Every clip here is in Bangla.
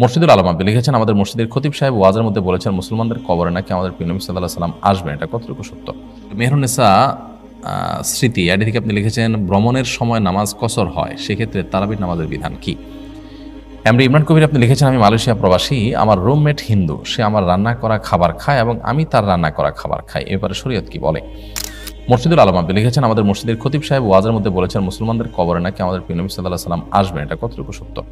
মসজিদুল আলম আপনি লিখেছেন আমাদের মসজিদের খতিব সাহেব ওয়াজের মধ্যে বলেছেন মুসলমানদের কবরে নাকি আমাদের প্রিয় নবী সাল্লাহ সাল্লাম আসবেন? এটা কতটুকু সত্য? মেহরুন্নেসা আহ, স্মৃতি এটি থেকে আপনি লিখেছেন ভ্রমণের সময় নামাজ কসর হয় সেক্ষেত্রে তারাবির নামাজের বিধান কি? এমনি ইমরান কবির আপনি লিখেছেন আমি মালয়েশিয়া প্রবাসী আমার রুমমেট হিন্দু সে আমার রান্না করা খাবার খায় এবং আমি তার রান্না করা খাবার খাই। এবারে শরীয়ত কি বলে? মসজিদুল আলম আপনি লিখেছেন আমাদের মসজিদের খতিব সাহেব ওয়াজের মধ্যে বলেছেন মুসলমানদের কবরে নাকি আমাদের প্রিয় নবী সাল্লাহ সাল্লাম আসবেন? এটা কতটুকু সত্য?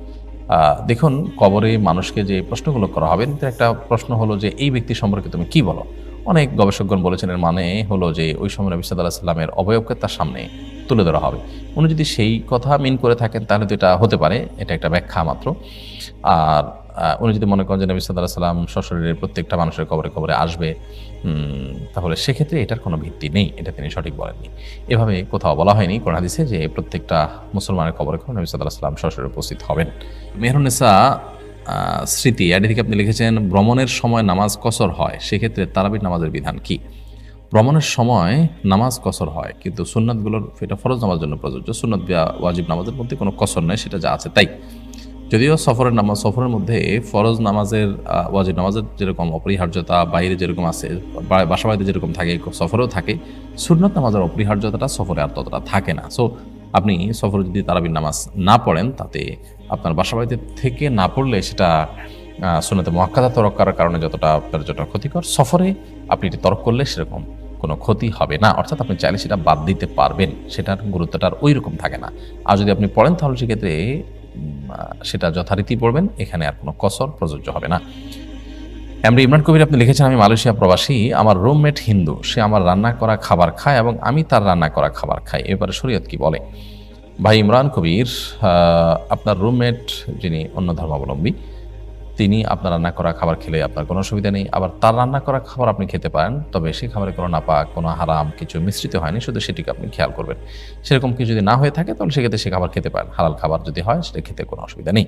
দেখুন, কবরে মানুষকে যে প্রশ্নগুলো করা হবে একটা প্রশ্ন হলো যে, এই ব্যক্তি সম্পর্কে তুমি কি বলো? অনেক গবেষকগণ বলেছেন, এর মানে হলো যে, ওই সময় নবী সাদা সাল্লামের অবয়বকে তার সামনে তুলে ধরা হবে। উনি যদি সেই কথা মিন করে থাকেন, তাহলে তো এটা হতে পারে, এটা একটা ব্যাখ্যা মাত্র। আর উনি যদি মনে করেন যে নবী সাল্লাহ সাল্লাম সশরীরের প্রত্যেকটা মানুষের কবরে কবরে আসবে তাহলে সেক্ষেত্রে এটার কোনো ভিত্তি নেই এটা তিনি সঠিক বলেননি। এভাবে কোথাও বলা হয়নি কোরআন হাদিসে যে প্রত্যেকটা মুসলমানের কবরে কবরে নবী সাল্লাহ সাল্লাম সশরীরে উপস্থিত হবেন। মেহরুন্নেসা আহ, স্মৃতি এটি থেকে আপনি লিখেছেন ভ্রমণের সময় নামাজ কসর হয় সেক্ষেত্রে তারাবির নামাজের বিধান কি? ভ্রমণের সময় নামাজ কসর হয় কিন্তু সুন্নাতগুলোর এটা ফরজ নামাজের জন্য প্রযোজ্য। সুন্নত ওয়াজিব নামাজের মধ্যে কোনো কসর নেই সেটা যা আছে তাই। যদিও সফরের নামাজ সফরের মধ্যে ফরজ নামাজের আহ, ওয়াজিব নামাজের যেরকম অপরিহার্যতা বাইরে যেরকম আছে বাসা বাড়িতে যেরকম থাকে সফরেও থাকে সুন্নত নামাজের অপরিহার্যতাটা সফরে আর ততটা থাকে না। সো আপনি সফরে যদি তারাবির নামাজ না পড়েন তাতে আপনার বাসা বাড়িতে থেকে না পড়লে সেটা সুন্নতে মহাক্কাদা তরক করার কারণে যতটা আপনার যতটা ক্ষতিকর সফরে আপনি এটি তরক করলে সেরকম কোনো ক্ষতি হবে না। অর্থাৎ আপনি চাইলে সেটা বাদ দিতে পারবেন সেটার গুরুত্বটা আর ওই রকম থাকে না। আর যদি আপনি পড়েন তাহলে সেক্ষেত্রে সেটা যথারীতি পড়বেন, এখানে আর কোনো কসর প্রযোজ্য হবে না। এমনি ইমরান কবির, আপনি লিখেছেন, আমি মালয়েশিয়া প্রবাসী, আমার রুমমেট হিন্দু, সে আমার রান্না করা খাবার খায় এবং আমি তার রান্না করা খাবার খাই। এবারে শরীয়ত কি বলে? ভাই ইমরান কবির আপনার রুমমেট যিনি অন্য ধর্মাবলম্বী তিনি আপনার রান্না করা খাবার খেলে আপনার কোনো অসুবিধা নেই। আবার তার রান্না করা খাবার আপনি খেতে পারেন, তবে সেই খাবারে কোনো নাপাক, কোনো হারাম কিছু মিশ্রিত হয়নি, শুধু সেটিকে আপনি খেয়াল করবেন। সেরকম কিছু যদি না হয়ে থাকে, তাহলে সেক্ষেত্রে সে খাবার খেতে পারেন। হালাল খাবার যদি হয়, সেটা খেতে কোনো অসুবিধা নেই।